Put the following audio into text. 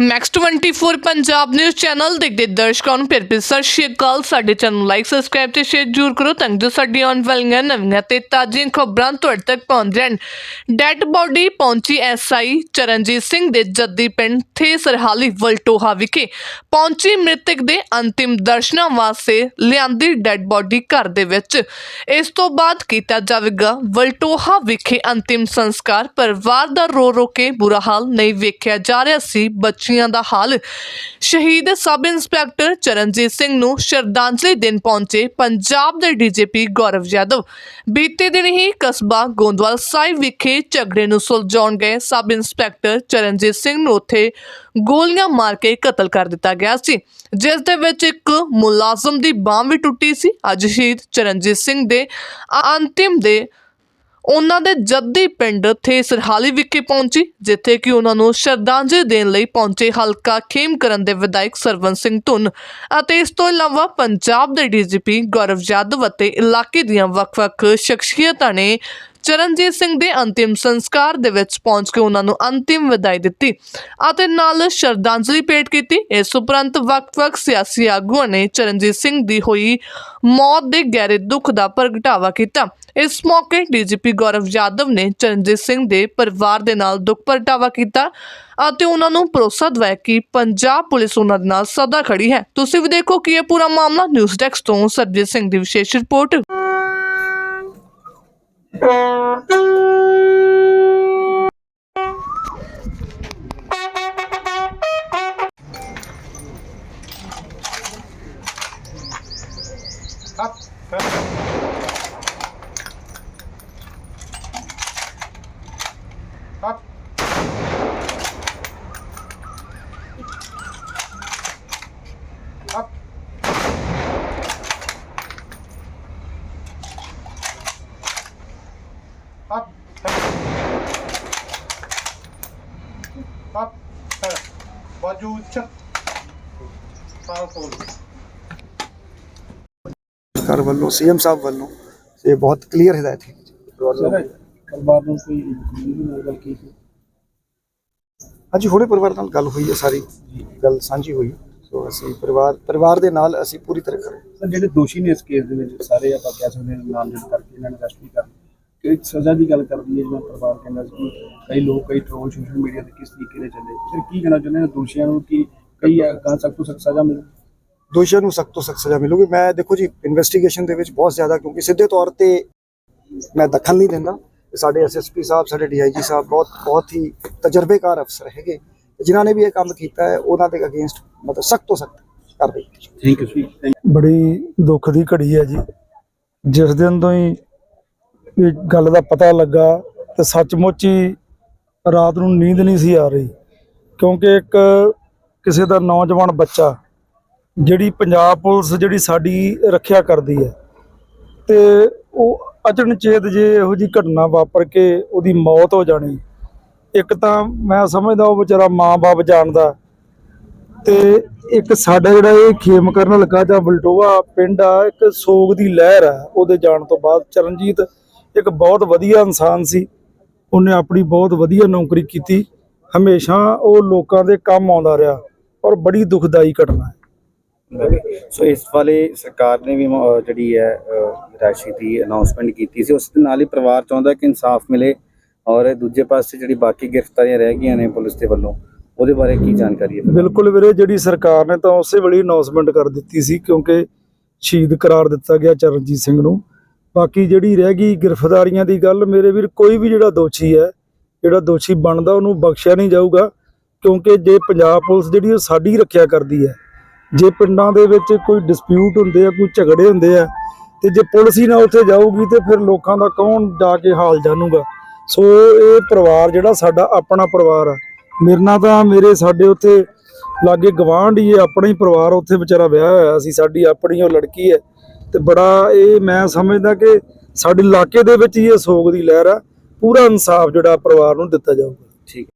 Max 24 Punjab news channel ਦੇਖਦੇ ਦਰਸ਼ਕਾਂ ਨੂੰ। ਫਿਰ ਫਿਰ ਸਤਿ ਸ਼੍ਰੀ ਅਕਾਲ, ਸਾਡੇ ਚੈਨਲ ਲਾਈਕ ਸਬਸਕ੍ਰਾਈਬ ਤੇ ਸ਼ੇਅਰ ਜ਼ਰੂਰ ਕਰੋ ਤਾਂ ਜੋ ਸਾਡੀ ਆਉਣ ਵਾਲੀਆਂ ਨਵੀਆਂ ਤੇ ਤਾਜ਼ੀਆਂ ਖਬਰਾਂ ਤੁਹਾਡੇ ਤੱਕ ਪਹੁੰਚ ਜਾਣ। ਡੈੱਡ ਬਾਡੀ ਪਹੁੰਚੀ ਐਸਆਈ ਚਰਨਜੀਤ ਸਿੰਘ ਦੇ ਜੱਦੀ ਪਿੰਡ ਥੇ ਸਰਹਾਲੀ ਵਲਟੋਹਾ ਵਿਖੇ। ਪਹੁੰਚੀ ਮ੍ਰਿਤਕ ਦੇ ਅੰਤਿਮ ਦਰਸ਼ਨਾਂ ਵਾਸਤੇ ਲਿਆਂਦੀ ਡੈੱਡ ਬਾਡੀ ਘਰ ਦੇ ਵਿੱਚ। ਇਸ ਤੋਂ ਬਾਅਦ ਕੀਤਾ ਜਾਵੇਗਾ ਵਲਟੋਹਾ ਵਿਖੇ ਅੰਤਿਮ ਸੰਸਕਾਰ। ਪਰਿਵਾਰ ਦਾ ਰੋ ਰੋ ਕੇ ਬੁਰਾ ਹਾਲ ਨਹੀਂ ਵੇਖਿਆ ਜਾ ਰਿਹਾ ਸੀ। ਬੱਚੀਆਂ ਦਾ ਹਾਲ। ਸ਼ਹੀਦ ਸਬ ਇੰਸਪੈਕਟਰ ਚਰਨਜੀਤ ਸਿੰਘ ਨੂੰ ਸ਼ਰਧਾਂਜਲੀ ਦੇਣ ਪਹੁੰਚੇ ਪੰਜਾਬ ਦੇ ਡੀਜੀਪੀ ਗੌਰਵ ਯਾਦਵ। ਬੀਤੇ ਦਿਨ ਹੀ ਕਸਬਾ ਗੋਂਦਵਾਲ ਸਾਹਿਬ ਵਿਖੇ ਝਗੜੇ ਨੂੰ ਸੁਲਝਾਉਣ ਗਏ ਸਬ ਇੰਸਪੈਕਟਰ ਚਰਨਜੀਤ ਸਿੰਘ ਨੂੰ ਉੱਥੇ ਗੋਲੀਆਂ ਮਾਰ ਕੇ ਕਤਲ ਕਰ ਦਿੱਤਾ ਗਿਆ ਸੀ। ਜਿਸ ਦੇ ਵਿੱਚ ਇੱਕ ਮੁਲਾਜ਼ਮ ਦੀ ਬਾਂਹ ਵੀ ਟੁੱਟੀ ਸੀ। ਅੱਜ ਸ਼ਹੀਦ ਚਰਨਜੀਤ ਸਿੰਘ ਦੇ ਅੰਤਿਮ ਦੇ ਉਹਨਾਂ ਦੇ ਜੱਦੀ ਪਿੰਡ ਥੇ ਸਰਹਾਲੀ ਵਿਖੇ ਪਹੁੰਚੀ, ਜਿੱਥੇ ਕਿ ਉਹਨਾਂ ਨੂੰ ਸ਼ਰਧਾਂਜਲੀ ਦੇਣ ਲਈ ਪਹੁੰਚੇ ਹਲਕਾ ਖੇਮਕਰਨ ਦੇ ਵਿਧਾਇਕ ਸਰਵਨ ਸਿੰਘ ਧੁੰਨ ਅਤੇ ਇਸ ਤੋਂ ਇਲਾਵਾ ਪੰਜਾਬ ਦੇ ਡੀਜੀਪੀ ਗੌਰਵ ਯਾਦਵ ਅਤੇ ਇਲਾਕੇ ਦੀਆਂ ਵੱਖ-ਵੱਖ ਸ਼ਖਸੀਅਤਾਂ ਨੇ ਚਰਨਜੀਤ ਸਿੰਘ ਦੇ ਅੰਤਿਮ ਸੰਸਕਾਰ ਦੇ ਵਿੱਚ ਪਹੁੰਚ ਕੇ ਉਹਨਾਂ ਨੂੰ ਅੰਤਿਮ ਵਿਦਾਈ ਦਿੱਤੀ ਅਤੇ ਨਾਲ ਸ਼ਰਧਾਂਜਲੀ ਭੇਟ ਕੀਤੀ। ਇਸ ਉਪਰੰਤ ਵੱਖ-ਵੱਖ ਸਿਆਸੀ ਆਗੂਆਂ ਨੇ ਚਰਨਜੀਤ ਸਿੰਘ ਦੀ ਹੋਈ ਮੌਤ ਦੇ ਗਹਿਰੇ ਦੁੱਖ ਦਾ ਪ੍ਰਗਟਾਵਾ ਕੀਤਾ। ਇਸ ਮੌਕੇ ਡੀਜੀਪੀ ਗੌਰਵ ਯਾਦਵ ਨੇ ਚਰਨਜੀਤ ਸਿੰਘ ਦੇ ਪਰਿਵਾਰ ਦੇ ਨਾਲ ਦੁੱਖ ਪ੍ਰਗਟਾਵਾ ਕੀਤਾ ਅਤੇ ਉਹਨਾਂ ਨੂੰ ਭਰੋਸਾ ਦਵਾਇਆ ਕਿ ਪੰਜਾਬ ਪੁਲਿਸ ਉਹਨਾਂ ਦੇ ਨਾਲ ਸਦਾ ਖੜੀ ਹੈ ਤੁਸੀਂ ਵੀ ਦੇਖੋ ਕਿ ਇਹ ਪੂਰਾ ਮਾਮਲਾ ਨਿਊਜ਼ ਡੈਸਕ ਤੋਂ ਸਰਜੀਤ ਸਿੰਘ ਦੀ ਵਿਸ਼ੇਸ਼ report Up. Up. Up. Up. Up. ਬਾਜੂ ਉੱਚਾ ਪਾਵਰਫੁਲ ਸਰਕਾਰ ਵੱਲੋਂ ਸੀਐਮ ਸਾਹਿਬ ਵੱਲੋਂ ਇਹ ਬਹੁਤ ਕਲੀਅਰ ਹਦਾਇਤ ਹੈ ਸਰ ਪਰਿਵਾਰ ਨੂੰ ਕੋਈ ਨਹੀਂ ਨਾਲ ਗੱਲ ਕੀਤੀ ਅੱਜ ਹੁਣੇ ਪਰਿਵਾਰ ਨਾਲ ਗੱਲ ਹੋਈ ਹੈ ਸਾਰੀ ਗੱਲ ਸਾਂਝੀ ਹੋਈ। ਸੋ ਅਸੀਂ ਪਰਿਵਾਰ ਪਰਿਵਾਰ ਦੇ ਨਾਲ ਅਸੀਂ ਪੂਰੀ ਤਰ੍ਹਾਂ ਖੜੇ ਸਰ ਜਿਹੜੇ ਦੋਸ਼ੀ ਨੇ ਇਸ ਕੇਸ ਦੇ ਵਿੱਚ ਸਾਰੇ ਆਪਾਂ ਕਹਿ ਸਕਦੇ ਹਾਂ ਨਾਮਜ਼ਦ ਕਰਕੇ ਇਹਨਾਂ ਨੇ ਅਰੈਸਟ ਵੀ ਕਰ ਕਿ ਸਜ਼ਾ ਦੀ ਗੱਲ ਕਰਦੀ ਹੈ ਜਿਵੇਂ ਪਰਿਵਾਰ ਕਹਿੰਦਾ ਸੀ ਕਿ ਕਈ ਲੋਕ ਕਈ ਟ੍ਰੋਲ ਸੋਸ਼ਲ ਮੀਡੀਆ ਤੇ ਕਿਸ ਤਰੀਕੇ ਦੇ ਚੱਲੇ। ਫਿਰ ਕੀ ਕਹਿਣਾ ਚਾਹੁੰਦੇ ਨੇ ਦੋਸ਼ੀਆਂ ਨੂੰ ਕਿ ਕਈ ਗਾਂ ਸਖਤ ਤੋਂ ਸਖਤ ਸਜ਼ਾ ਮਿਲੇ? ਦੋਸ਼ੀਆਂ ਨੂੰ ਸਖਤ ਤੋਂ ਸਖਤ ਸਜ਼ਾ ਮਿਲੂਗੀ। ਮੈਂ ਦੇਖੋ ਜੀ ਇਨਵੈਸਟੀਗੇਸ਼ਨ ਦੇ ਵਿੱਚ ਬਹੁਤ ਜ਼ਿਆਦਾ ਕਿਉਂਕਿ ਸਿੱਧੇ ਤੌਰ ਤੇ ਮੈਂ ਦਖਲ ਨਹੀਂ ਦਿੰਦਾ। ਸਾਡੇ ਐਸਐਸਪੀ ਸਾਹਿਬ ਸਾਡੇ ਡੀਆਈਜੀ ਸਾਹਿਬ ਬਹੁਤ ਬਹੁਤ ਹੀ ਤਜਰਬੇਕਾਰ ਅਫਸਰ ਹੈਗੇ। ਜਿਨ੍ਹਾਂ ਨੇ ਵੀ ਇਹ ਕੰਮ ਕੀਤਾ ਹੈ ਉਹਨਾਂ ਦੇ ਅਗੇਂਸਟ ਮਤਲਬ ਸਖਤ ਤੋਂ ਸਖਤ ਕਾਰਵਾਈ ਥੈਂਕ ਯੂ ਬੜੀ ਦੁੱਖ ਦੀ ਘੜੀ ਹੈ ਜੀ। ਜਿਸ ਦਿਨ ਤੋਂ ਹੀ ਇਹ ਗੱਲ ਦਾ ਪਤਾ ਲੱਗਾ ਤੇ ਸੱਚਮੁੱਚ ਹੀ ਰਾਤ ਨੂੰ ਨੀਂਦ ਨਹੀਂ ਸੀ ਆ ਰਹੀ। ਕਿਉਂਕਿ ਇੱਕ ਕਿਸੇ ਦਾ ਨੌਜਵਾਨ ਬੱਚਾ ਜਿਹੜੀ ਪੰਜਾਬ ਪੁਲਿਸ ਜਿਹੜੀ ਸਾਡੀ ਰੱਖਿਆ ਕਰਦੀ ਹੈ ਤੇ ਉਹ ਅਚਨਚੇਤ ਜੇ ਇਹੋ ਜੀ ਘਟਨਾ ਵਾਪਰ ਕੇ ਉਹਦੀ ਮੌਤ ਹੋ ਜਾਣੀ, ਇੱਕ ਤਾਂ ਮੈਂ ਸਮਝਦਾ ਉਹ ਵਿਚਾਰਾ ਮਾਂ-ਬਾਪ ਜਾਣਦਾ ਤੇ ਇੱਕ ਸਾਡਾ ਜਿਹੜਾ ਇਹ ਖੇਮ ਕਰਨ ਲੱਗਾ ਜਾਂ ਬਲਟੋਆ ਪਿੰਡ ਆ, ਇੱਕ ਸੋਗ ਦੀ ਲਹਿਰ ਆ, ਉਹਦੇ ਜਾਣ ਤੋਂ ਬਾਅਦ ਚਰਨਜੀਤ ਇੱਕ ਬਹੁਤ ਵਧੀਆ ਇਨਸਾਨ ਸੀ, ਉਹਨੇ ਆਪਣੀ ਬਹੁਤ ਵਧੀਆ ਨੌਕਰੀ ਕੀਤੀ, ਹਮੇਸ਼ਾ ਉਹ ਲੋਕਾਂ ਦੇ ਕੰਮ ਆਉਂਦਾ ਰਿਹਾ, ਔਰ ਬੜੀ ਦੁਖਦਾਈ ਘਟਨਾ ਹੈ। ਸੋ ਇਸ ਵਾਲੇ ਸਰਕਾਰ ਨੇ ਵੀ ਜਿਹੜੀ ਹੈ ਰਾਸ਼ੀ ਦੀ ਅਨਾਉਂਸਮੈਂਟ ਕੀਤੀ ਸੀ, ਉਸ ਦੇ ਨਾਲ ਹੀ ਪਰਿਵਾਰ ਚਾਹੁੰਦਾ ਕਿ ਇਨਸਾਫ ਮਿਲੇ ਔਰ ਦੂਜੇ ਪਾਸੇ ਜਿਹੜੀ ਬਾਕੀ ਗ੍ਰਿਫਤਾਰੀਆਂ ਰਹਿ ਗਈਆਂ ਨੇ ਪੁਲਿਸ ਦੇ ਵੱਲੋਂ, ਉਹਦੇ ਬਾਰੇ ਕੀ ਜਾਣਕਾਰੀ ਹੈ? ਬਿਲਕੁਲ ਵੀਰੇ, ਜਿਹੜੀ ਸਰਕਾਰ ਨੇ ਤਾਂ ਉਸੇ ਵੇਲੇ ਅਨਾਉਂਸਮੈਂਟ ਕਰ ਦਿੱਤੀ ਸੀ, ਕਿਉਂਕਿ ਸ਼ਹੀਦ ਕਰਾਰ ਦਿੱਤਾ ਗਿਆ ਚਰਨਜੀਤ ਸਿੰਘ ਨੂੰ। ਬਾਕੀ ਜਿਹੜੀ ਰਹਿ ਗਈ ਗ੍ਰਿਫਤਾਰੀਆਂ ਦੀ ਗੱਲ, ਮੇਰੇ ਵੀਰ, ਕੋਈ ਵੀ ਜਿਹੜਾ ਦੋਸ਼ੀ ਹੈ, ਜਿਹੜਾ ਦੋਸ਼ੀ ਬਣਦਾ, ਉਹਨੂੰ ਬਖਸ਼ਿਆ ਨਹੀਂ ਜਾਊਗਾ, ਕਿਉਂਕਿ ਜੇ ਪੰਜਾਬ ਪੁਲਿਸ ਜਿਹੜੀ ਉਹ ਸਾਡੀ ਰੱਖਿਆ ਕਰਦੀ ਹੈ ਜੇ ਪਿੰਡਾਂ ਦੇ ਵਿੱਚ ਕੋਈ ਡਿਸਪਿਊਟ ਹੁੰਦੇ ਆ, ਕੋਈ ਝਗੜੇ ਹੁੰਦੇ ਆ, ਤੇ ਜੇ ਪੁਲਿਸ ਹੀ ਨਾ ਉੱਥੇ ਜਾਊਗੀ, ਤੇ ਫਿਰ ਲੋਕਾਂ ਦਾ ਕੌਣ ਜਾ ਕੇ ਹਾਲ ਜਾਣੂਗਾ? ਸੋ ਇਹ ਪਰਿਵਾਰ ਜਿਹੜਾ ਸਾਡਾ ਆਪਣਾ ਪਰਿਵਾਰ ਆ। ਮੇਰੇ ਨਾਲ ਤਾਂ ਮੇਰੇ ਸਾਡੇ ਉੱਥੇ ਲਾਗੇ ਗਵਾਂਢ ਹੀ ਆਪਣਾ ਹੀ ਪਰਿਵਾਰ ਉੱਥੇ ਵਿਚਾਰਾ ਵਿਆਹ ਹੋਇਆ ਸੀ, ਸਾਡੀ ਆਪਣੀ ਉਹ ਲੜਕੀ ਹੈ। ਤੇ ਬੜਾ ਇਹ ਮੈਂ ਸਮਝਦਾ ਕਿ ਸਾਡੇ ਇਲਾਕੇ ਦੇ ਵਿੱਚ ਹੀ ਇਹ ਸੋਗ ਦੀ ਲਹਿਰ ਆ। ਪੂਰਾ ਇਨਸਾਫ ਜਿਹੜਾ ਪਰਿਵਾਰ ਨੂੰ ਦਿੱਤਾ ਜਾਊਗਾ। ਠੀਕ।